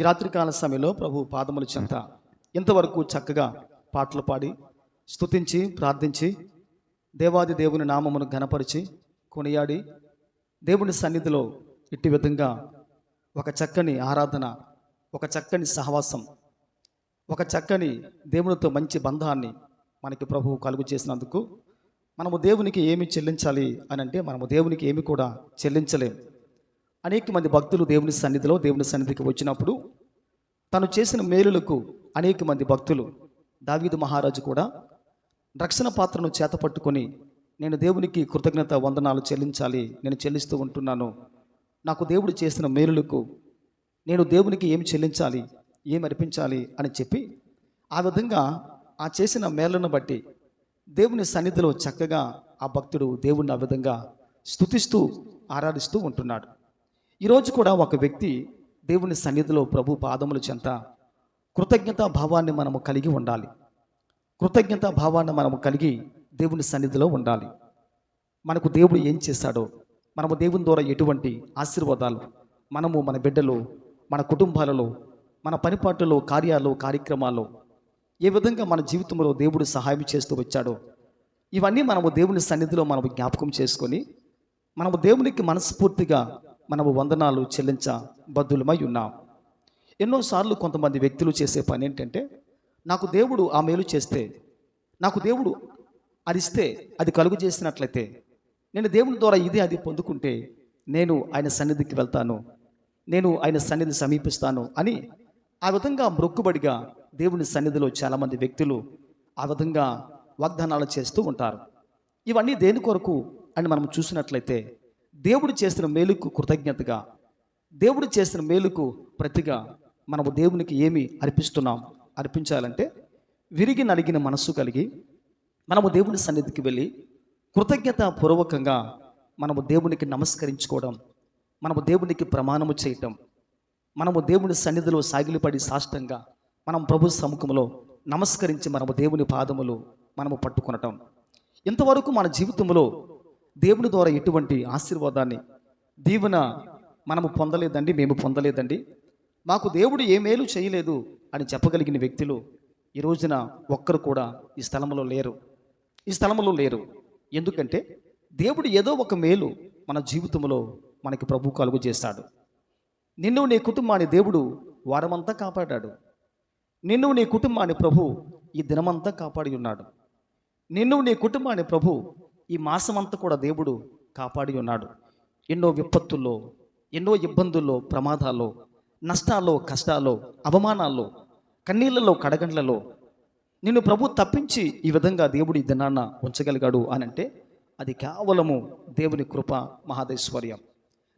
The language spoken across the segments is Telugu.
ఈ రాత్రికాల సమయంలో ప్రభు పాదముల చెంత. ఇంతవరకు చక్కగా పాటలు పాడి స్తుతించి ప్రార్థించి దేవాది దేవుని నామమును ఘనపరిచి కొనియాడి దేవుని సన్నిధిలో ఇట్టి విధంగా ఒక చక్కని ఆరాధన ఒక చక్కని సహవాసం ఒక చక్కని దేవునితో మంచి బంధాన్ని మనకి ప్రభువు కలుగు చేసినందుకు మనము దేవునికి ఏమి చెల్లించాలి అని అంటే మనము దేవునికి ఏమి కూడా చెల్లించలేము అనేక మంది భక్తులు దేవుని సన్నిధిలో దేవుని సన్నిధికి వచ్చినప్పుడు తను చేసిన మేలులకు అనేక మంది భక్తులు దావీదు మహారాజు కూడా రక్షణ పాత్రను చేతపట్టుకొని నేను దేవునికి కృతజ్ఞత వందనాలు చెల్లించాలి నేను చెల్లిస్తూ ఉంటున్నాను. నాకు దేవుడు చేసిన మేలులకు నేను దేవునికి ఏమి చెల్లించాలి ఏమి అర్పించాలి అని చెప్పి ఆ విధంగా ఆ చేసిన మేలను బట్టి దేవుని సన్నిధిలో చక్కగా ఆ భక్తుడు దేవుణ్ణి ఆ విధంగా స్తుతిస్తూ ఆరాధిస్తూ ఉంటున్నాడు. ఈరోజు కూడా ఒక వ్యక్తి దేవుని సన్నిధిలో ప్రభు పాదముల చెంత కృతజ్ఞతా భావాన్ని మనము కలిగి ఉండాలి. కృతజ్ఞతా భావాన్ని మనము కలిగి దేవుని సన్నిధిలో ఉండాలి. మనకు దేవుడు ఏం చేశాడో మనము దేవుని ద్వారా ఎటువంటి ఆశీర్వాదాలు మనము మన బిడ్డలు మన కుటుంబాలలో మన పనిపాటులో కార్యాలు కార్యక్రమాల్లో ఏ విధంగా మన జీవితంలో దేవుడు సహాయం చేస్తూ వచ్చాడో ఇవన్నీ మనము దేవుని సన్నిధిలో మనము జ్ఞాపకం చేసుకొని మనము దేవునికి మనస్ఫూర్తిగా మనము వందనాలు చెల్లించ బద్దులమై ఉన్నాం ఎన్నోసార్లు కొంతమంది వ్యక్తులు చేసే పని ఏంటంటే నాకు దేవుడు ఆ మేలు చేస్తే నాకు దేవుడు అది ఇస్తే అది కలుగు చేసినట్లయితే నేను దేవుని ద్వారా ఇది అది పొందుకుంటే నేను ఆయన సన్నిధికి వెళ్తాను నేను ఆయన సన్నిధి సమీపిస్తాను అని ఆ విధంగా మొక్కుబడిగా దేవుని సన్నిధిలో చాలామంది వ్యక్తులు ఆ విధంగా వాగ్దానాలు చేస్తూ ఉంటారు. ఇవన్నీ దేని కొరకు అని మనం చూసినట్లయితే దేవుడు చేసిన మేలుకు కృతజ్ఞతగా దేవుడు చేసిన మేలుకు ప్రతిగా మనము దేవునికి ఏమి అర్పిస్తున్నాం? అర్పించాలంటే విరిగి నలిగిన మనస్సు కలిగి మనము దేవుని సన్నిధికి వెళ్ళి కృతజ్ఞత పూర్వకంగా మనము దేవునికి నమస్కరించుకోవడం మనము దేవునికి ప్రమాణము చేయటం మనము దేవుని సన్నిధిలో సాగిలిపడి సాష్టంగా మనం ప్రభు సముఖంలో నమస్కరించి మనము దేవుని పాదములు మనము పట్టుకొనటం. ఇంతవరకు మన జీవితంలో దేవుని ద్వారా ఎటువంటి ఆశీర్వాదాన్ని దీవెన మనము పొందలేదండి మేము పొందలేదండి. మాకు దేవుడు ఏ మేలు చేయలేదు అని చెప్పగలిగిన వ్యక్తులు ఈ రోజున ఒక్కరు కూడా ఈ స్థలంలో లేరు. ఈ స్థలంలో లేరు. ఎందుకంటే దేవుడు ఏదో ఒక మేలు మన జీవితంలో మనకి ప్రభు కలుగు చేస్తాడు. నిన్ను నీ కుటుంబాన్ని దేవుడు వారమంతా కాపాడాడు. నిన్ను నీ కుటుంబాన్ని ప్రభు ఈ దినమంతా కాపాడి ఉన్నాడు. నిన్ను నీ కుటుంబాన్ని ప్రభు ఈ మాసమంతా కూడా దేవుడు కాపాడి ఉన్నాడు. ఎన్నో విపత్తుల్లో ఎన్నో ఇబ్బందుల్లో ప్రమాదాల్లో నష్టాల్లో కష్టాల్లో అవమానాల్లో కన్నీళ్ళలో కడగండ్లలో నిన్ను ప్రభు తప్పించి ఈ విధంగా దేవుడు ఈ దినాన్న ఉంచగలిగాడు అని అంటే అది కేవలము దేవుని కృప మహాదైశ్వర్యం.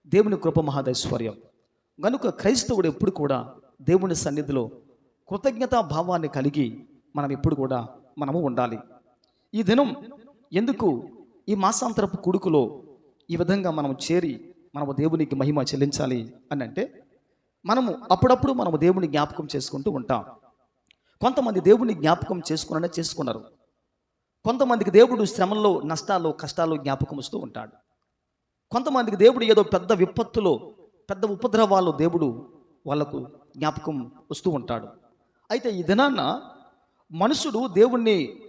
దేవుని కృప మహాదైశ్వర్యం. కనుక క్రైస్తవుడు ఎప్పుడు కూడా దేవుని సన్నిధిలో కృతజ్ఞతా భావాన్ని కలిగి మనం ఎప్పుడు కూడా మనము ఉండాలి. ఈ దినం ఎందుకు ఈ మాసాంతరపు కుడుకులో ఈ విధంగా మనం చేరి మనము దేవునికి మహిమ చెల్లించాలి అని అంటే మనము అప్పుడప్పుడు మనము దేవుని జ్ఞాపకం చేసుకుంటూ ఉంటాం. కొంతమంది దేవుని జ్ఞాపకం చేసుకునే చేసుకున్నారు. కొంతమందికి దేవుడు శ్రమంలో నష్టాల్లో కష్టాలు జ్ఞాపకం వస్తూ ఉంటాడు. కొంతమందికి దేవుడు ఏదో పెద్ద విపత్తులో పెద్ద ఉపద్రవాల్లో దేవుడు వాళ్ళకు జ్ఞాపకం వస్తూ ఉంటాడు. అయితే ఈ దినాన్న మనుషుడు దేవుణ్ణి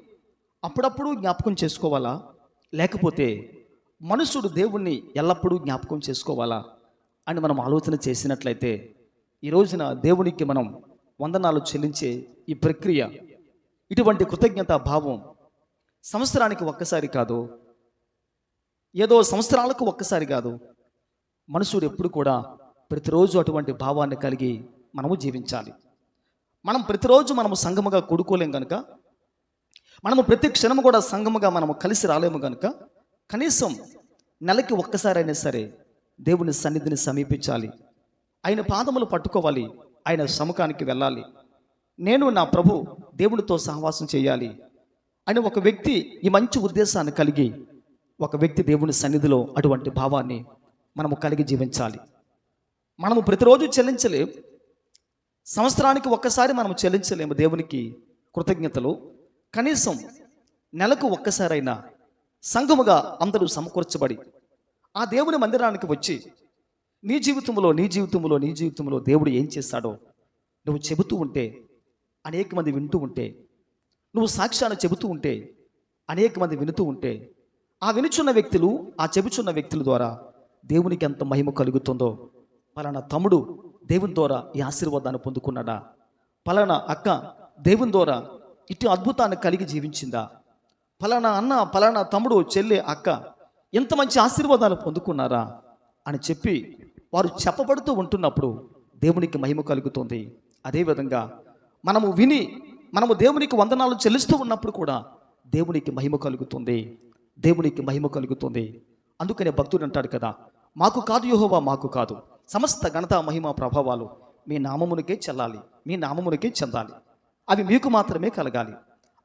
అప్పుడప్పుడు జ్ఞాపకం చేసుకోవాలా? లేకపోతే మనుషుడు దేవుణ్ణి ఎల్లప్పుడూ జ్ఞాపకం చేసుకోవాలా అని మనం ఆలోచన చేసినట్లయితే ఈ రోజున దేవునికి మనం వందనాలు చెల్లించే ఈ ప్రక్రియ ఇటువంటి కృతజ్ఞతా భావం సంవత్సరానికి ఒక్కసారి కాదు ఏదో సంవత్సరాలకు ఒక్కసారి కాదు మనుషుడు ఎప్పుడు కూడా ప్రతిరోజు అటువంటి భావాన్ని కలిగి మనము జీవించాలి. మనం ప్రతిరోజు మనము సంగముగా కూడుకోలేం కనుక మనము ప్రతి క్షణము కూడా సంఘముగా మనము కలిసి రాలేము కనుక కనీసం నెలకి ఒక్కసారైనా సరే దేవుని సన్నిధిని సమీపించాలి. ఆయన పాదములు పట్టుకోవాలి. ఆయన సముఖానికి వెళ్ళాలి. నేను నా ప్రభు దేవునితో సహవాసం చేయాలి అని ఒక వ్యక్తి ఈ మంచి ఉద్దేశాన్ని కలిగి ఒక వ్యక్తి దేవుని సన్నిధిలో అటువంటి భావాన్ని మనము కలిగి జీవించాలి. మనము ప్రతిరోజు చెల్లించలేం. సంవత్సరానికి ఒక్కసారి మనం చెల్లించలేము దేవునికి కృతజ్ఞతలు. కనీసం నెలకు ఒక్కసారైనా సంఘముగా అందరూ సమకూర్చబడి ఆ దేవుని మందిరానికి వచ్చి నీ జీవితంలో నీ జీవితంలో నీ జీవితంలో దేవుడు ఏం చేస్తాడో నువ్వు చెబుతూ ఉంటే అనేక మంది వింటూ ఉంటే నువ్వు సాక్ష్యాన్ని చెబుతూ ఉంటే అనేక మంది వినుతూ ఉంటే ఆ వినుచున్న వ్యక్తులు ఆ చెబుచున్న వ్యక్తుల ద్వారా దేవునికి ఎంత మహిమ కలుగుతుందో పలానా తమ్ముడు దేవుని ద్వారా ఈ ఆశీర్వాదాన్ని పొందుకున్నాడా? పలానా అక్క దేవుని ద్వారా ఇటు అద్భుతాన్ని కలిగి జీవించిందా? ఫలానా అన్న ఫలానా తమ్ముడు చెల్లె అక్క ఎంత మంచి ఆశీర్వాదాలు పొందుకున్నారా అని చెప్పి వారు చెప్పబడుతూ ఉంటున్నప్పుడు దేవునికి మహిమ కలుగుతుంది. అదేవిధంగా మనము విని మనము దేవునికి వందనాలు చెల్లిస్తూ ఉన్నప్పుడు కూడా దేవునికి మహిమ కలుగుతుంది. దేవునికి మహిమ కలుగుతుంది. అందుకనే భక్తుడు అంటాడు కదా మాకు కాదు యెహోవా మాకు కాదు. సమస్త ఘనత మహిమ ప్రభావాలు మీ నామమునికే చెల్లాలి మీ నామమునికే చెందాలి. అవి మీకు మాత్రమే కలగాలి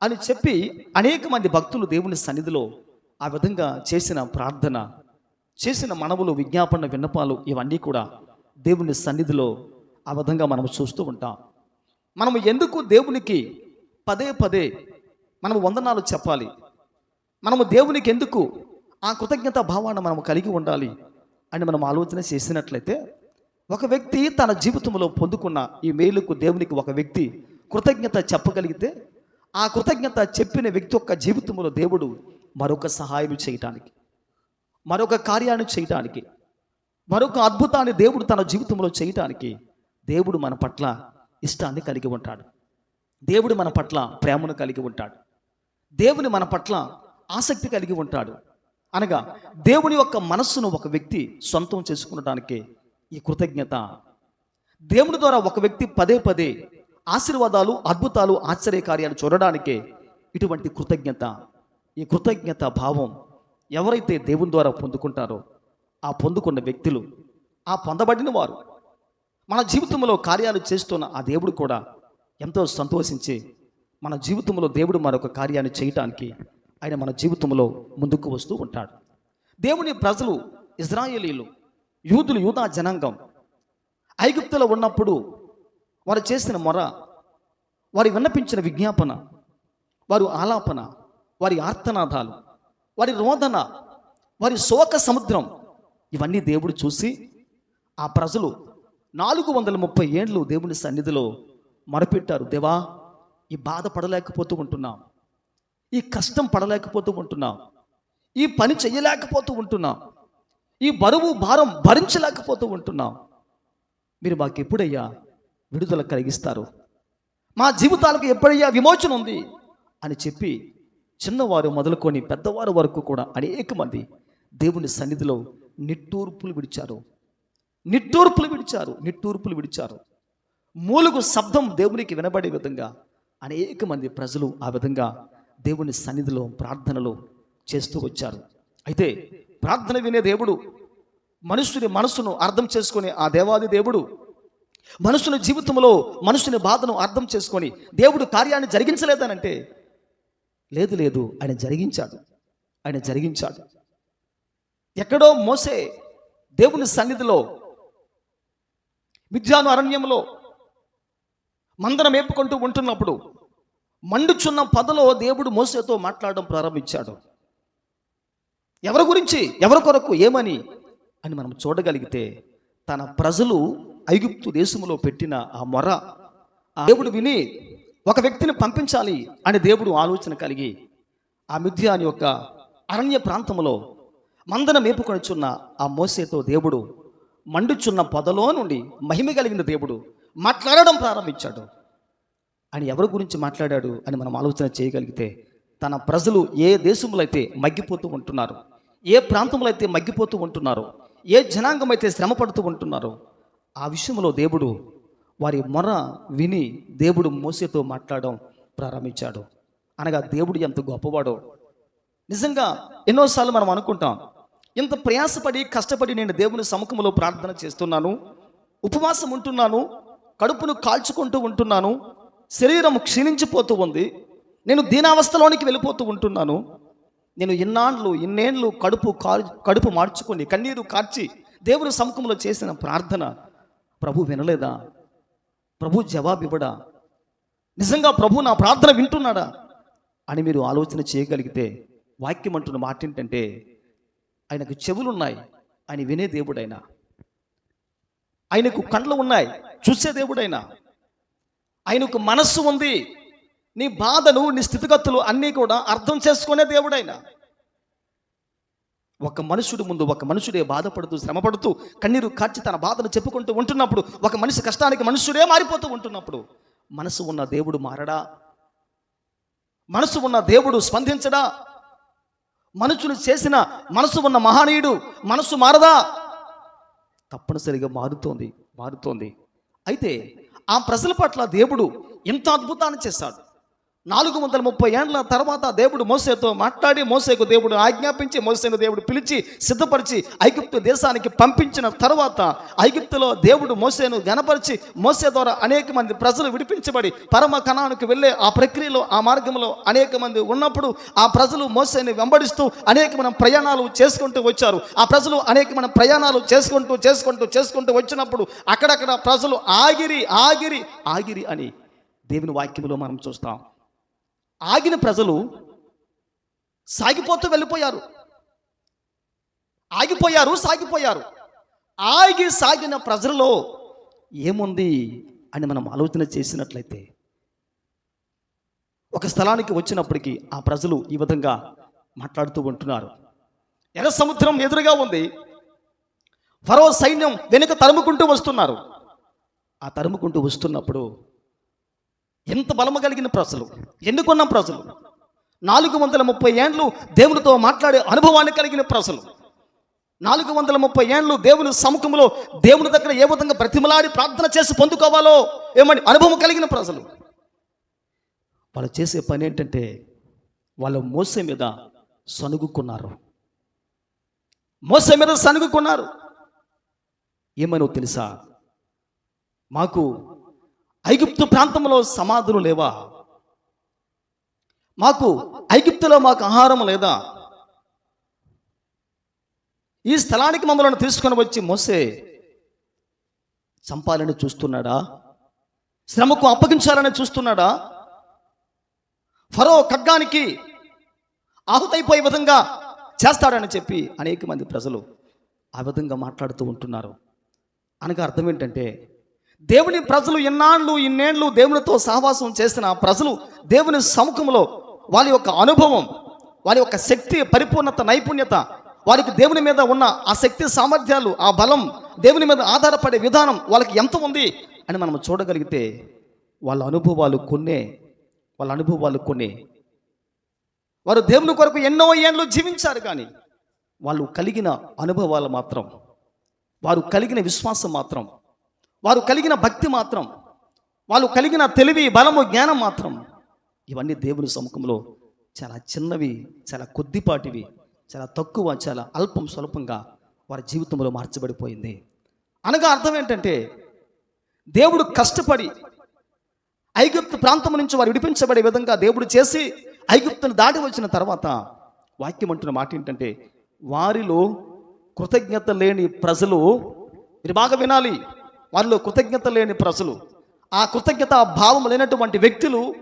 అని చెప్పి అనేక మంది భక్తులు దేవుని సన్నిధిలో ఆ విధంగా చేసిన ప్రార్థన చేసిన మనవులు విజ్ఞాపన విన్నపాలు ఇవన్నీ కూడా దేవుని సన్నిధిలో ఆ విధంగా మనం చూస్తూ ఉంటాం. మనము ఎందుకు దేవునికి పదే పదే మనము వందనాలు చెప్పాలి? మనము దేవునికి ఎందుకు ఆ కృతజ్ఞత భావాన్ని మనం కలిగి ఉండాలి అని మనం ఆలోచన చేసినట్లయితే ఒక వ్యక్తి తన జీవితంలో పొందుకున్న ఈ మేలుకు దేవునికి ఒక వ్యక్తి కృతజ్ఞత చెప్పగలిగితే ఆ కృతజ్ఞత చెప్పిన వ్యక్తి యొక్క జీవితంలో దేవుడు మరొక సహాయం చేయటానికి మరొక కార్యాన్ని చేయటానికి మరొక అద్భుతాన్ని దేవుడు తన జీవితంలో చేయటానికి దేవుడు మన పట్ల ఇష్టాన్ని కలిగి ఉంటాడు. దేవుడు మన పట్ల ప్రేమను కలిగి ఉంటాడు. దేవుని మన పట్ల ఆసక్తి కలిగి ఉంటాడు. అనగా దేవుని యొక్క మనస్సును ఒక వ్యక్తి సొంతం చేసుకునటానికి ఈ కృతజ్ఞత. దేవుని ద్వారా ఒక వ్యక్తి పదే పదే ఆశీర్వాదాలు అద్భుతాలు ఆశ్చర్యకార్యాలు చూడడానికే ఇటువంటి కృతజ్ఞత ఈ కృతజ్ఞత భావం ఎవరైతే దేవుని ద్వారా పొందుకుంటారో ఆ పొందుకున్న వ్యక్తులు ఆ పొందబడిన వారు మన జీవితంలో కార్యాలు చేస్తున్న ఆ దేవుడు కూడా ఎంతో సంతోషించి మన జీవితంలో దేవుడు మరొక కార్యాన్ని చేయటానికి ఆయన మన జీవితంలో ముందుకు వస్తూ ఉంటాడు. దేవుని ప్రజలు ఇజ్రాయేలీలు యూదులు యూదా జనాంగం ఐగుప్తులో ఉన్నప్పుడు వారు చేసిన మొర వారి విన్నపించిన విజ్ఞాపన వారు ఆలాపన వారి ఆర్తనాదాలు వారి రోదన వారి శోక సముద్రం ఇవన్నీ దేవుడు చూసి ఆ ప్రజలు నాలుగు వందల ముప్పై ఏండ్లు దేవుని సన్నిధిలో మొరపెట్టారు. దేవా ఈ బాధ పడలేకపోతూ ఉంటున్నాం. ఈ కష్టం పడలేకపోతూ ఉంటున్నాం. ఈ పని చేయలేకపోతూ ఉంటున్నాం. ఈ బరువు భారం భరించలేకపోతూ ఉంటున్నాం. మీరు మాకు ఎప్పుడయ్యా విడుదల కలిగిస్తారు. మా జీవితాలకు ఎప్పుడయ్యా విమోచన ఉంది? అని చెప్పి చిన్నవారు మొదలుకొని పెద్దవారు వరకు కూడా అనేక మంది దేవుని సన్నిధిలో నిట్టూర్పులు విడిచారు. నిట్టూర్పులు విడిచారు నిట్టూర్పులు విడిచారు. మూలుగు శబ్దం దేవునికి వినబడే విధంగా అనేక మంది ప్రజలు ఆ విధంగా దేవుని సన్నిధిలో ప్రార్థనలు చేస్తూ వచ్చారు. అయితే ప్రార్థన వినే దేవుడు మనుషుని మనసును అర్థం చేసుకునే ఆ దేవాది దేవుడు మనుషుని జీవితంలో మనుషుని బాధను అర్థం చేసుకొని దేవుడు కార్యాన్ని జరిగించలేదనంటే లేదు లేదు ఆయన జరిగించాడు ఆయన జరిగించాడు. ఎక్కడో మోసే దేవుని సన్నిధిలో విద్యాను అరణ్యంలో మందరం మేపుకుంటూ ఉంటున్నప్పుడు మండుచున్న పదలో దేవుడు మోసేతో మాట్లాడడం ప్రారంభించాడు. ఎవరి గురించి ఎవరి కొరకు ఏమని అని మనం చూడగలిగితే తన ప్రజలు ఐగుప్తు దేశంలో పెట్టిన ఆ మొర ఆ దేవుడు విని ఒక వ్యక్తిని పంపించాలి అని దేవుడు ఆలోచన కలిగి ఆ మిథ్యాని యొక్క అరణ్య ప్రాంతంలో మందన మేపుకొనిచున్న ఆ మోసేతో దేవుడు మండుచున్న పొదలో నుండి మహిమ కలిగిన దేవుడు మాట్లాడడం ప్రారంభించాడు. ఆయన ఎవరి గురించి మాట్లాడాడు అని మనం ఆలోచన చేయగలిగితే తన ప్రజలు ఏ దేశంలో అయితే మగ్గిపోతూ ఉంటున్నారు ఏ ప్రాంతంలో అయితే మగ్గిపోతూ ఉంటున్నారో ఏ జనాంగం అయితే శ్రమ పడుతూ ఉంటున్నారో ఆ విషయంలో దేవుడు వారి మొర విని దేవుడు మోసతో మాట్లాడడం ప్రారంభించాడు. అనగా దేవుడు ఎంత గొప్పవాడో. నిజంగా ఎన్నోసార్లు మనం అనుకుంటాం ఇంత ప్రయాసపడి కష్టపడి నేను దేవుని సముఖంలో ప్రార్థన చేస్తున్నాను ఉపవాసం ఉంటున్నాను కడుపును కాల్చుకుంటూ ఉంటున్నాను శరీరం క్షీణించిపోతూ ఉంది నేను దీనావస్థలోనికి వెళ్ళిపోతూ ఉంటున్నాను నేను ఇన్నాళ్ళు ఇన్నేళ్ళు కడుపు కాల్ కడుపు మార్చుకొని కన్నీరు కార్చి దేవుని సముఖంలో చేసిన ప్రార్థన ప్రభు వినలేదా? ప్రభు జవాబు ఇవ్వడా నిజంగా ప్రభు నా ప్రార్థన వింటున్నాడా? అని మీరు ఆలోచన చేయగలిగితే వాక్యం అంటున్న మాట ఏంటంటే ఆయనకు చెవులు ఉన్నాయి ఆయన వినే దేవుడైనా. ఆయనకు కండ్లు ఉన్నాయి చూసే దేవుడైనా. ఆయనకు మనస్సు ఉంది నీ బాధలు నీ స్థితిగతులు అన్నీ కూడా అర్థం చేసుకునే దేవుడైన. ఒక మనుషుడు ముందు ఒక మనుషుడే బాధపడుతూ శ్రమపడుతూ కన్నీరు కార్చి తన బాధను చెప్పుకుంటూ ఉంటున్నప్పుడు ఒక మనిషి కష్టానికి మనుషుడే మారిపోతూ ఉంటున్నప్పుడు మనసు ఉన్న దేవుడు మారడా? మనసు ఉన్న దేవుడు స్పందించడా? మనుషులు చేసిన మనసు ఉన్న మహనీయుడు మనసు మారదా? తప్పనిసరిగా మారుతోంది మారుతోంది. అయితే ఆ ప్రజల పట్ల దేవుడు ఎంత అద్భుతాన్ని చేశాడు. నాలుగు వందల ముప్పై ఏండ్ల తర్వాత దేవుడు మోసేతో మాట్లాడి మోసేకు దేవుడు ఆజ్ఞాపించి మోసేను దేవుడు పిలిచి సిద్ధపరిచి ఐగుప్తు దేశానికి పంపించిన తర్వాత ఐగుప్తులో దేవుడు మోసేను గనపరిచి మోసే ద్వారా అనేక మంది ప్రజలు విడిపించబడి పరమ కణానికి వెళ్ళే ఆ ప్రక్రియలో ఆ మార్గంలో అనేక మంది ఉన్నప్పుడు ఆ ప్రజలు మోసేని వెంబడిస్తూ అనేకమైన ప్రయాణాలు చేసుకుంటూ వచ్చారు. ఆ ప్రజలు అనేకమైన ప్రయాణాలు చేసుకుంటూ చేసుకుంటూ చేసుకుంటూ వచ్చినప్పుడు అక్కడక్కడ ప్రజలు ఆగిరి ఆగిరి ఆగిరి అని దేవుని వాక్యములో మనం చూస్తాం. ఆగిన ప్రజలు సాగిపోతూ వెళ్ళిపోయారు. ఆగిపోయారు సాగిపోయారు. ఆగి సాగిన ప్రజలలో ఏముంది అని మనం ఆలోచన చేసినట్లయితే ఒక స్థలానికి వచ్చినప్పటికీ ఆ ప్రజలు ఈ విధంగా మాట్లాడుతూ ఉంటున్నారు. ఎర్ర సముద్రం ఎదురుగా ఉంది. ఫరో సైన్యం వెనుక తరుముకుంటూ వస్తున్నారు. ఆ తరుముకుంటూ వస్తున్నప్పుడు ఎంత బలము కలిగిన ప్రజలు ఎన్నుకున్న ప్రజలు. నాలుగు వందల ముప్పై ఏండ్లు దేవునితో మాట్లాడే అనుభవాన్ని కలిగిన ప్రజలు. నాలుగు వందల ముప్పై ఏండ్లు దేవుని సముఖంలో దేవుని దగ్గర ఏ విధంగా బ్రతిమలాడి ప్రార్థన చేసి పొందుకోవాలో ఏమని అనుభవం కలిగిన ప్రజలు. వాళ్ళు చేసే పని ఏంటంటే వాళ్ళ మోసే మీద సనుగుకున్నారు మోసే మీద సనుగుకున్నారు ఏమనో తెలుసా? మాకు ఐగుప్తు ప్రాంతంలో సమాధులు లేవా? మాకు ఐగుప్తులో మాకు ఆహారం లేదా? ఈ స్థలానికి మమ్మల్ని తీసుకొని వచ్చి మోసే చంపాలని చూస్తున్నాడా? శ్రమకు అప్పగించాలని చూస్తున్నాడా? ఫరో ఖడ్గానికి ఆహుతైపోయే విధంగా చేస్తాడని చెప్పి అనేక మంది ప్రజలు ఆ విధంగా మాట్లాడుతూ ఉంటున్నారు. అనగా అర్థం ఏంటంటే దేవుని ప్రజలు ఇన్నాళ్ళు ఇన్నేళ్ళు దేవునితో సహవాసం చేసిన ప్రజలు దేవుని సముఖంలో వారి యొక్క అనుభవం వారి యొక్క శక్తి పరిపూర్ణత నైపుణ్యత వారికి దేవుని మీద ఉన్న ఆ శక్తి సామర్థ్యాలు ఆ బలం దేవుని మీద ఆధారపడే విధానం వాళ్ళకి ఎంత ఉంది అని మనం చూడగలిగితే వాళ్ళ అనుభవాలు కొన్నే వాళ్ళ అనుభవాలు కొన్ని. వారు దేవుని కొరకు ఎన్నో ఏళ్ళు జీవించారు కానీ వాళ్ళు కలిగిన అనుభవాలు మాత్రం వారు కలిగిన విశ్వాసం మాత్రం వారు కలిగిన భక్తి మాత్రం వాళ్ళు కలిగిన తెలివి బలము జ్ఞానం మాత్రం ఇవన్నీ దేవుని సముఖంలో చాలా చిన్నవి చాలా కొద్దిపాటివి చాలా తక్కువ చాలా అల్పం స్వల్పంగా వారి జీవితంలో మార్చబడిపోయింది. అనగా అర్థం ఏంటంటే దేవుడు కష్టపడి ఐగుప్తు ప్రాంతం నుంచి వారు విడిపించబడే విధంగా దేవుడు చేసి ఐగుప్తును దాటి వచ్చిన తర్వాత వాక్యం అంటున్న మాట ఏంటంటే వారిలో కృతజ్ఞత లేని ప్రజలు మీరు బాగా వినాలి. వారిలో కృతజ్ఞత లేని ప్రజలు ఆ కృతజ్ఞత భావం లేనటువంటి వ్యక్తులు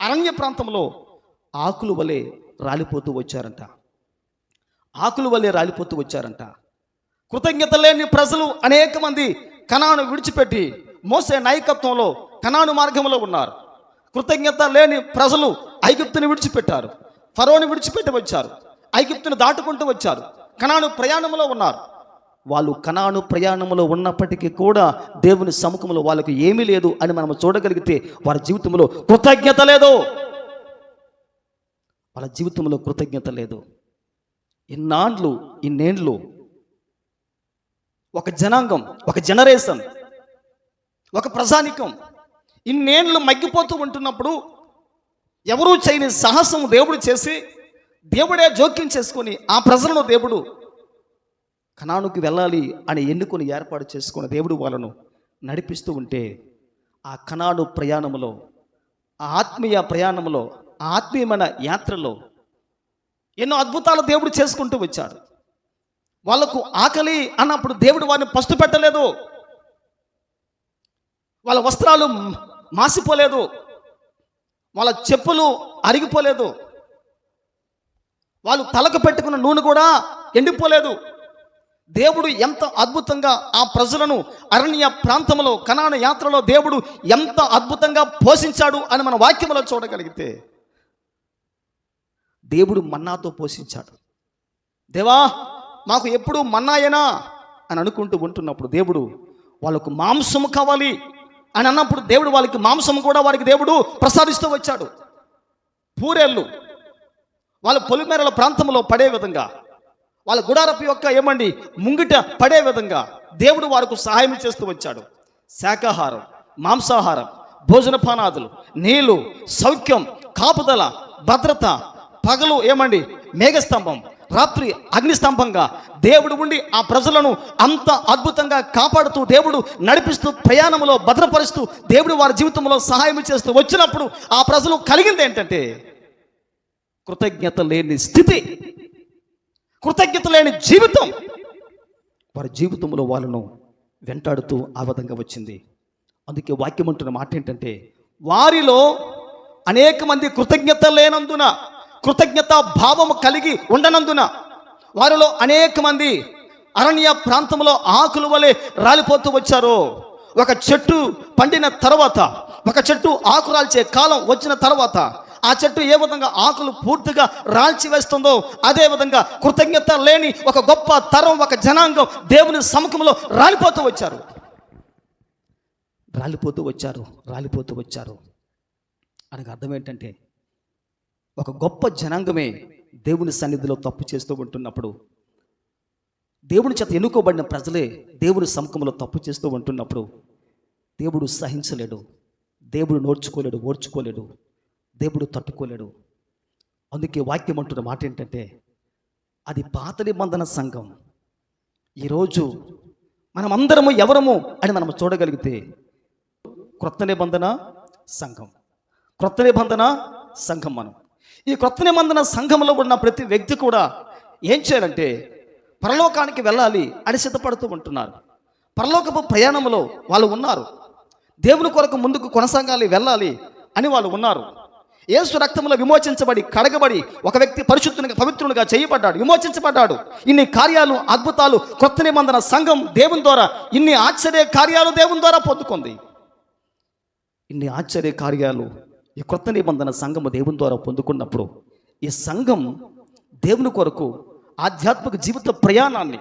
అరణ్య ప్రాంతంలో ఆకులు వలె రాలిపోతూ వచ్చారంట. ఆకులు వలె రాలిపోతూ వచ్చారంట. కృతజ్ఞత లేని ప్రజలు అనేక మంది కణాను విడిచిపెట్టి మోసే నాయకత్వంలో కణాను మార్గంలో ఉన్నారు. కృతజ్ఞత లేని ప్రజలు ఐగుప్తుని విడిచిపెట్టారు. ఫరోని విడిచిపెట్టి వచ్చారు. ఐగుప్తుని దాటుకుంటూ వచ్చారు. కణాను ప్రయాణంలో ఉన్నారు. వాళ్ళు కణాను ప్రయాణంలో ఉన్నప్పటికీ కూడా దేవుని సముఖంలో వాళ్ళకు ఏమీ లేదు అని మనం చూడగలిగితే వారి జీవితంలో కృతజ్ఞత లేదు. వాళ్ళ జీవితంలో కృతజ్ఞత లేదు. ఇన్నాండ్లు ఇన్నేండ్లు ఒక జనాంగం ఒక జనరేషన్ ఒక ప్రజానికం ఇన్నేండ్లు మగ్గిపోతూ ఉంటున్నప్పుడు ఎవరూ చేయని సాహసం దేవుడు చేసి దేవుడే జోక్యం చేసుకొని ఆ ప్రజలను దేవుడు కణానుకి వెళ్ళాలి అని ఎన్నుకొని ఏర్పాటు చేసుకున్న దేవుడు వాళ్ళను నడిపిస్తూ ఉంటే ఆ కణాను ప్రయాణంలో ఆ ఆత్మీయ ప్రయాణంలో ఆ ఆత్మీయమైన యాత్రలో ఎన్నో అద్భుతాలు దేవుడు చేసుకుంటూ వచ్చాడు. వాళ్ళకు ఆకలి అన్నప్పుడు దేవుడు వారిని పస్తు పెట్టలేదు. వాళ్ళ వస్త్రాలు మాసిపోలేదు. వాళ్ళ చెప్పులు అరిగిపోలేదు. వాళ్ళు తలకు పెట్టుకున్న నూనె కూడా ఎండిపోలేదు. దేవుడు ఎంత అద్భుతంగా ఆ ప్రజలను అరణ్య ప్రాంతంలో కనాన యాత్రలో దేవుడు ఎంత అద్భుతంగా పోషించాడు అని మన వాక్యములో చూడగలిగితే దేవుడు మన్నాతో పోషించాడు. దేవా మాకు ఎప్పుడు మన్నాయేనా అని అనుకుంటూ ఉంటున్నప్పుడు దేవుడు వాళ్ళకు మాంసము కావాలి అని అన్నప్పుడు దేవుడు వాళ్ళకి మాంసం కూడా వారికి దేవుడు ప్రసాదిస్తూ వచ్చాడు. పూరేళ్ళు వాళ్ళ పొలిమేరల ప్రాంతంలో పడే విధంగా వాళ్ళ గుడారపు యొక్క ఏమండి ముంగిట పడే విధంగా దేవుడు వారికి సహాయం చేస్తూ వచ్చాడు. శాకాహారం మాంసాహారం భోజనపానాదులు నీళ్ళు సౌఖ్యం కాపుదల భద్రత పగలు ఏమండి మేఘస్తంభం రాత్రి అగ్నిస్తంభంగా దేవుడు ఉండి ఆ ప్రజలను అంత అద్భుతంగా కాపాడుతూ దేవుడు నడిపిస్తూ ప్రయాణంలో భద్రపరుస్తూ దేవుడు వారి జీవితంలో సహాయం చేస్తూ వచ్చినప్పుడు ఆ ప్రజలు కలిగింది ఏంటంటే కృతజ్ఞత లేని స్థితి. కృతజ్ఞత లేని జీవితం. వారి జీవితంలో వాళ్ళను వెంటాడుతూ ఆ విధంగా వచ్చింది. అందుకే వాక్యం అంటున్న మాట ఏంటంటే వారిలో అనేక మంది కృతజ్ఞత లేనందున కృతజ్ఞత భావము కలిగి ఉండనందున వారిలో అనేక మంది అరణ్య ప్రాంతంలో ఆకుల వలె రాలిపోతూ వచ్చారు. ఒక చెట్టు పండిన తర్వాత ఒక చెట్టు ఆకు రాల్చే కాలం వచ్చిన తర్వాత ఆ చెట్టు ఏ విధంగా ఆకులు పూర్తిగా రాల్చి వేస్తుందో అదే విధంగా కృతజ్ఞత లేని ఒక గొప్ప తరం ఒక జనాంగం దేవుని సముఖంలో రాలిపోతూ వచ్చారు. రాలిపోతూ వచ్చారు రాలిపోతూ వచ్చారు. అనగా అర్థం ఏంటంటే ఒక గొప్ప జనాంగమే దేవుని సన్నిధిలో తప్పు చేస్తూ ఉంటున్నప్పుడు దేవుని చేత ఎన్నుకోబడిన ప్రజలే దేవుని సముఖంలో తప్పు చేస్తూ ఉంటున్నప్పుడు దేవుడు సహించలేడు దేవుడు నోర్చుకోలేడు ఓర్చుకోలేడు. దేవుడు తట్టుకోలేడు. అందుకే వాక్యం అంటున్న మాట ఏంటంటే అది పాత నిబంధన సంఘం. ఈరోజు మనమందరము ఎవరము అని మనం చూడగలిగితే క్రొత్త నిబంధన సంఘం. క్రొత్త నిబంధన సంఘం మనం. ఈ క్రొత్త నిబంధన సంఘంలో ఉన్న ప్రతి వ్యక్తి కూడా ఏం చేయాలంటే పరలోకానికి వెళ్ళాలి అని సిద్ధపడుతూ ఉంటున్నారు. పరలోకపు ప్రయాణంలో వాళ్ళు ఉన్నారు. దేవుని కొరకు ముందుకు కొనసాగాలి వెళ్ళాలి అని వాళ్ళు ఉన్నారు. ఏసు రక్తంలో విమోచించబడి కడగబడి ఒక వ్యక్తి పరిశుద్ధునిగా పవిత్రునిగా చేయబడ్డాడు. విమోచించబడ్డాడు. ఇన్ని కార్యాలు అద్భుతాలు కొత్త నిబంధన సంఘం దేవుని ద్వారా ఇన్ని ఆశ్చర్య కార్యాలు దేవుని ద్వారా పొందుకుంది. ఇన్ని ఆశ్చర్య కార్యాలు ఈ కొత్త నిబంధన సంఘము దేవుని ద్వారా పొందుకున్నప్పుడు ఈ సంఘం దేవుని కొరకు ఆధ్యాత్మిక జీవిత ప్రయాణాన్ని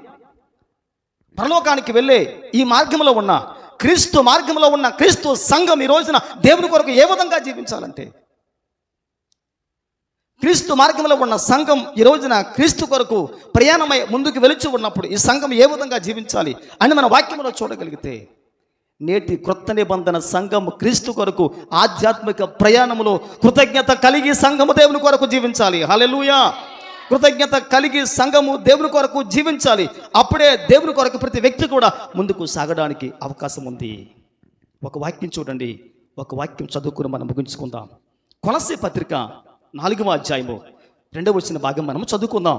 పరలోకానికి వెళ్ళే ఈ మార్గంలో ఉన్న క్రీస్తు మార్గంలో ఉన్న క్రీస్తు సంఘం ఈ రోజున దేవుని కొరకు ఏ విధంగా జీవించాలంటే క్రీస్తు మార్గంలో ఉన్న సంఘం ఈ రోజున క్రీస్తు కొరకు ప్రయాణమై ముందుకు వెలుచు ఉన్నప్పుడు ఈ సంఘం ఏ విధంగా జీవించాలి అని మన వాక్యంలో చూడగలిగితే నేటి క్రొత్త నిబంధన సంఘం క్రీస్తు కొరకు ఆధ్యాత్మిక ప్రయాణములో కృతజ్ఞత కలిగి సంఘము దేవుని కొరకు జీవించాలి. హలెలుయా కృతజ్ఞత కలిగి సంఘము దేవుని కొరకు జీవించాలి. అప్పుడే దేవుని కొరకు ప్రతి వ్యక్తి కూడా ముందుకు సాగడానికి అవకాశం ఉంది. ఒక వాక్యం చూడండి. ఒక వాక్యం చదువుకుని మనం ముగించుకుందాం. కొలసి పత్రిక నాలుగవ అధ్యాయము రెండవ వచ్చిన భాగం మనం చదువుకుందాం.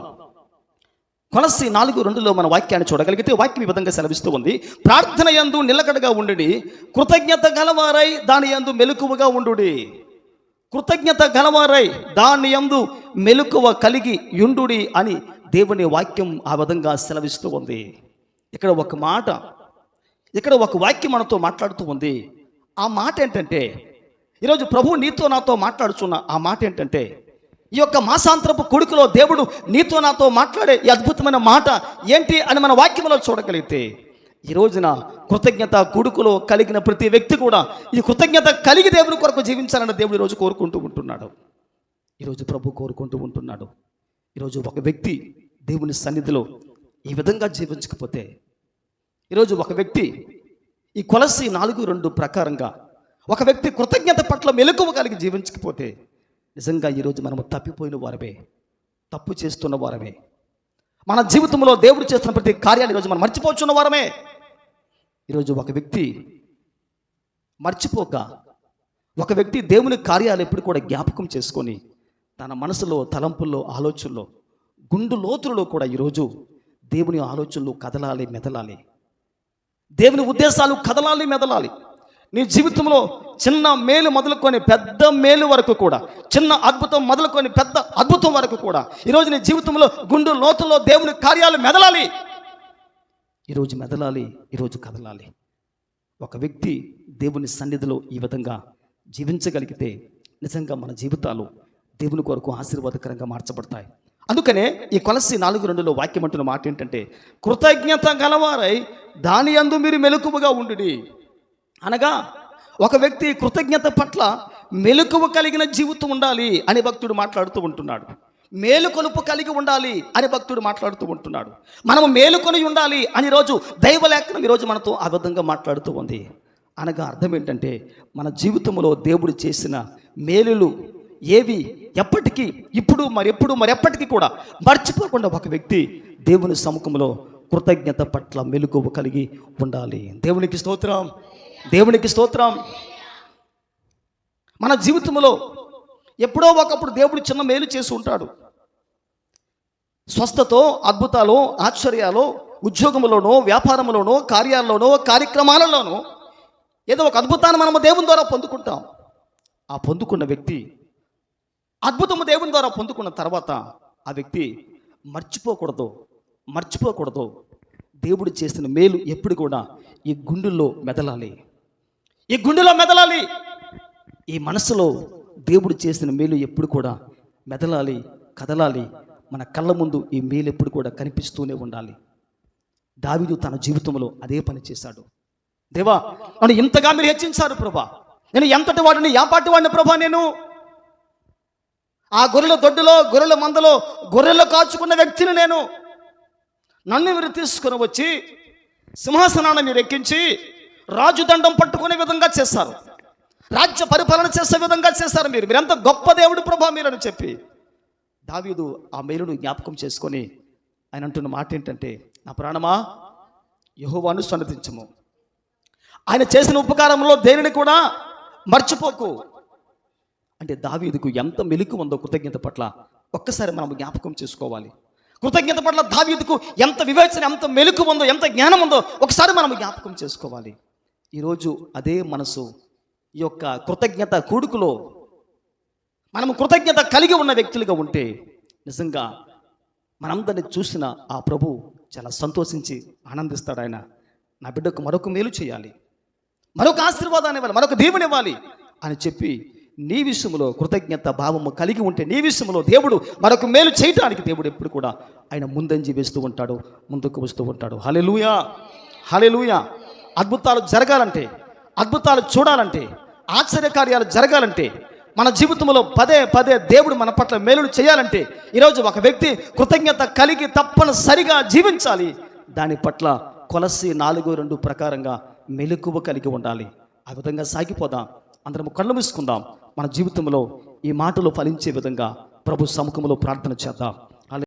కొలసి నాలుగు రెండులో మన వాక్యాన్ని చూడగలిగితే వాక్యం ఈ విధంగా సెలవిస్తూ ఉంది. ప్రార్థన యందు నిలకడగా ఉండుడి కృతజ్ఞత గలవారై దాని యందు మెలకువగా ఉండుడి. కృతజ్ఞత గలవారై దాని యందు మెలకువ కలిగి యుండుడి అని దేవుని వాక్యం ఆ విధంగా సెలవిస్తూ ఉంది. ఇక్కడ ఒక మాట ఇక్కడ ఒక వాక్యం మనతో మాట్లాడుతూ ఉంది. ఆ మాట ఏంటంటే ఈరోజు ప్రభు నీతో నాతో మాట్లాడుచున్న ఆ మాట ఏంటంటే ఈ యొక్క మాసాంతరపు కొడుకులో దేవుడు నీతో నాతో మాట్లాడే ఈ అద్భుతమైన మాట ఏంటి అని మన వాక్యంలో చూడగలిగితే ఈ రోజున కృతజ్ఞత కొడుకులో కలిగిన ప్రతి వ్యక్తి కూడా ఈ కృతజ్ఞత కలిగి దేవుని కొరకు జీవించాలని దేవుడు ఈరోజు కోరుకుంటూ ఉంటున్నాడు. ఈరోజు ప్రభు కోరుకుంటూ ఉంటున్నాడు. ఈరోజు ఒక వ్యక్తి దేవుని సన్నిధిలో ఈ విధంగా జీవించకపోతే ఈరోజు ఒక వ్యక్తి ఈ కొలసి నాలుగు రెండు ప్రకారంగా ఒక వ్యక్తి కృతజ్ఞత పట్ల మెలకువ కలిగి జీవించకపోతే నిజంగా ఈరోజు మనము తప్పిపోయిన వారమే తప్పు చేస్తున్న వారమే. మన జీవితంలో దేవుడు చేస్తున్న ప్రతి కార్యాలు ఈరోజు మనం మర్చిపోతున్న వారమే. ఈరోజు ఒక వ్యక్తి మర్చిపోక ఒక వ్యక్తి దేవుని కార్యాలు ఎప్పుడు కూడా జ్ఞాపకం చేసుకొని తన మనసులో తలంపుల్లో ఆలోచనలో గుండు లోతులలో కూడా ఈరోజు దేవుని ఆలోచనలు కదలాలి మెదలాలి. దేవుని ఉద్దేశాలు కదలాలి మెదలాలి. నీ జీవితంలో చిన్న మేలు మొదలుకొని పెద్ద మేలు వరకు కూడా చిన్న అద్భుతం మొదలుకొని పెద్ద అద్భుతం వరకు కూడా ఈరోజు నీ జీవితంలో గుండు లోతుల్లో దేవుని కార్యాలు మెదలాలి. ఈరోజు మెదలాలి ఈరోజు కదలాలి. ఒక వ్యక్తి దేవుని సన్నిధిలో ఈ విధంగా జీవించగలిగితే నిజంగా మన జీవితాలు దేవుని కొరకు ఆశీర్వాదకరంగా మార్చబడతాయి. అందుకనే ఈ కొలసి నాలుగు రెండులో వాక్యం అంటున్న మాట ఏంటంటే కృతజ్ఞత గలవారై దాని అందు మీరు మెలకువగా ఉండుడి. అనగా ఒక వ్యక్తి కృతజ్ఞత పట్ల మెలకువ కలిగిన జీవితం ఉండాలి అని భక్తుడు మాట్లాడుతూ ఉంటున్నాడు. మేలుకొలుపు కలిగి ఉండాలి అని భక్తుడు మాట్లాడుతూ ఉంటున్నాడు. మనము మేలుకొని ఉండాలి అని రోజు దైవలేఖనం ఈరోజు మనతో ఆ విధంగా మాట్లాడుతూ ఉంది. అనగా అర్థం ఏంటంటే మన జీవితంలో దేవుడు చేసిన మేలులు ఏవి ఎప్పటికీ ఇప్పుడు మరెప్పుడు మరెప్పటికీ కూడా మర్చిపోకుండా ఒక వ్యక్తి దేవుని సముఖంలో కృతజ్ఞత పట్ల మెలకువ కలిగి ఉండాలి. దేవునికి స్తోత్రం. దేవునికి స్తోత్రం. మన జీవితంలో ఎప్పుడో ఒకప్పుడు దేవుడు చిన్న మేలు చేసి ఉంటాడు. స్వస్థతో అద్భుతాలు ఆశ్చర్యాలు ఉద్యోగంలోనో వ్యాపారంలోనో కార్యాల్లోనో కార్యక్రమాలలోనో ఏదో ఒక అద్భుతాన్ని మనము దేవుని ద్వారా పొందుకుంటాం. ఆ పొందుకున్న వ్యక్తి అద్భుతము దేవుని ద్వారా పొందుకున్న తర్వాత ఆ వ్యక్తి మర్చిపోకూడదు మర్చిపోకూడదు. దేవుడు చేసిన మేలు ఎప్పుడు కూడా ఈ గుండెల్లో మెదలాలి. ఈ గుండెలో మెదలాలి. ఈ మనసులో దేవుడు చేసిన మేలు ఎప్పుడు కూడా మెదలాలి కదలాలి. మన కళ్ళ ముందు ఈ మేలు ఎప్పుడు కూడా కనిపిస్తూనే ఉండాలి. దావిదు తన జీవితంలో అదే పని చేశాడు. దేవా నన్ను ఇంతగా మీరు హెచ్చించారు ప్రభా. నేను ఎంతటి వాడిని ఎంపాటి వాడిని ప్రభా నేను? ఆ గొర్రెల దొడ్డులో గొర్రెల మందలో గొర్రెలు కాచుకున్న వ్యక్తిని నేను. నన్ను మీరు తీసుకుని వచ్చి సింహాసనాన్ని మీరు ఎక్కించి రాజుదండం పట్టుకునే విధంగా చేస్తారు. రాజ్య పరిపాలన చేసే విధంగా చేస్తారు మీరు. మీరెంత గొప్ప దేవుడు ప్రభా మీరని చెప్పి దావీదు ఆ మేలును జ్ఞాపకం చేసుకొని ఆయన అంటున్న మాట ఏంటంటే నా ప్రాణమా యహోవాను సన్నతించము ఆయన చేసిన ఉపకారంలో దేనిని కూడా మర్చిపోకు. అంటే దావీదుకు ఎంత మెలుకు ఉందో కృతజ్ఞత పట్ల ఒక్కసారి మనం జ్ఞాపకం చేసుకోవాలి. కృతజ్ఞత పట్ల దావీదుకు ఎంత వివేచన ఎంత మెలుకు ఉందో ఎంత జ్ఞానం ఉందో ఒకసారి మనం జ్ఞాపకం చేసుకోవాలి. ఈరోజు అదే మనసు. ఈ యొక్క కృతజ్ఞత కూడుకులో మనం కృతజ్ఞత కలిగి ఉన్న వ్యక్తులుగా ఉంటే నిజంగా మనందరిని చూసిన ఆ ప్రభు చాలా సంతోషించి ఆనందిస్తాడు ఆయన. నా బిడ్డకు మరొక మేలు చేయాలి. మరొక ఆశీర్వాదాన్ని ఇవ్వాలి. మరొక దేవుని ఇవ్వాలి అని చెప్పి నీ విషయంలో కృతజ్ఞత భావము కలిగి ఉంటే నీ విషయంలో దేవుడు మరొక మేలు చేయటానికి దేవుడు ఎప్పుడు కూడా ఆయన ముందంజి వేస్తూ ఉంటాడు ముందుకు వస్తూ ఉంటాడు. హలెలుయా హలెలుయా అద్భుతాలు జరగాలంటే అద్భుతాలు చూడాలంటే ఆశ్చర్యకార్యాలు జరగాలంటే మన జీవితంలో పదే పదే దేవుడు మన పట్ల మేలులు చేయాలంటే ఈరోజు ఒక వ్యక్తి కృతజ్ఞత కలిగి తప్పనిసరిగా జీవించాలి. దాని పట్ల కొలసి నాలుగు రెండు ప్రకారంగా మెలకువ కలిగి ఉండాలి. ఆ విధంగా సాగిపోదాం. అందరం కళ్ళు మూసుకుందాం. మన జీవితంలో ఈ మాటలు ఫలించే విధంగా ప్రభు సముఖంలో ప్రార్థన చేద్దాం.